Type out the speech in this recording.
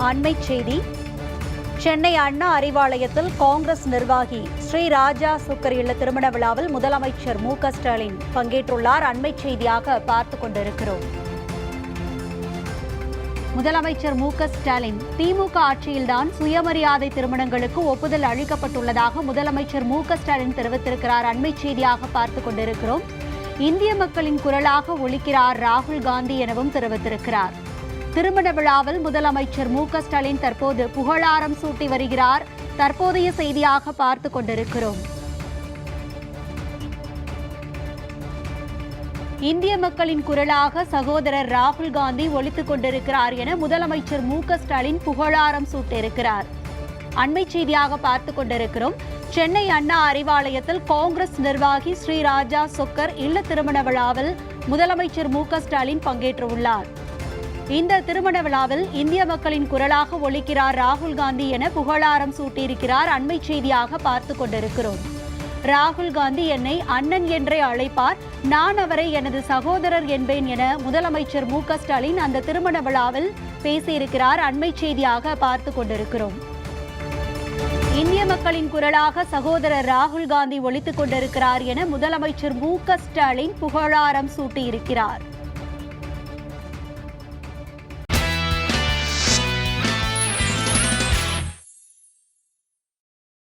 அண்மை செய்தி. சென்னை அண்ணா அறிவாலயத்தில் காங்கிரஸ் நிர்வாகி ஸ்ரீ ராஜா சுக்கர் இல்ல திருமண விழாவில் முதலமைச்சர் மு ஸ்டாலின் பங்கேற்றுள்ளார். அண்மை செய்தியாக பார்த்துக் கொண்டிருக்கிறோம். முதலமைச்சர் மு ஸ்டாலின் திமுக ஆட்சியில்தான் சுயமரியாதை திருமணங்களுக்கு ஒப்புதல் அளிக்கப்பட்டுள்ளதாக முதலமைச்சர் மு ஸ்டாலின் தெரிவித்திருக்கிறார். அண்மை செய்தியாக பார்த்துக் கொண்டிருக்கிறோம். இந்திய மக்களின் குரலாக ஒழிக்கிறார் ராகுல் காந்தி எனவும் தெரிவித்திருக்கிறார். திருமண விழாவில் முதலமைச்சர் மு ஸ்டாலின் தற்போது புகழாரம் சூட்டி வருகிறார். தற்போதைய செய்தியாக பார்த்து கொண்டிருக்கிறோம். இந்திய மக்களின் குரலாக சகோதரர் ராகுல் காந்தி ஒழித்துக் கொண்டிருக்கிறார் என முதலமைச்சர் மு ஸ்டாலின் புகழாரம் சூட்டியிருக்கிறார். அண்மை செய்தியாக பார்த்துக் கொண்டிருக்கிறோம். சென்னை அண்ணா அறிவாலயத்தில் காங்கிரஸ் நிர்வாகி ஸ்ரீராஜா சொக்கர் இல்ல திருமண விழாவில் முதலமைச்சர் மு ஸ்டாலின் பங்கேற்றுள்ளார் இந்த திருமண விழாவில் இந்திய மக்களின் குரலாக ஒழிக்கிறார் ராகுல் காந்தி என புகழாரம் சூட்டியிருக்கிறார் அண்மை செய்தியாக பார்த்து கொண்டிருக்கிறோம். ராகுல் காந்தி என்னை அண்ணன் என்றே அழைப்பார் நான் அவரை எனது சகோதரர் என்பேன் என முதலமைச்சர் மு ஸ்டாலின் அந்த திருமண விழாவில் பேசியிருக்கிறார் அண்மை செய்தியாக பார்த்து கொண்டிருக்கிறோம். இந்திய மக்களின் குரலாக சகோதரர் ராகுல் காந்தி ஒழித்துக் கொண்டிருக்கிறார் என முதலமைச்சர் மு ஸ்டாலின் புகழாரம் சூட்டியிருக்கிறார்.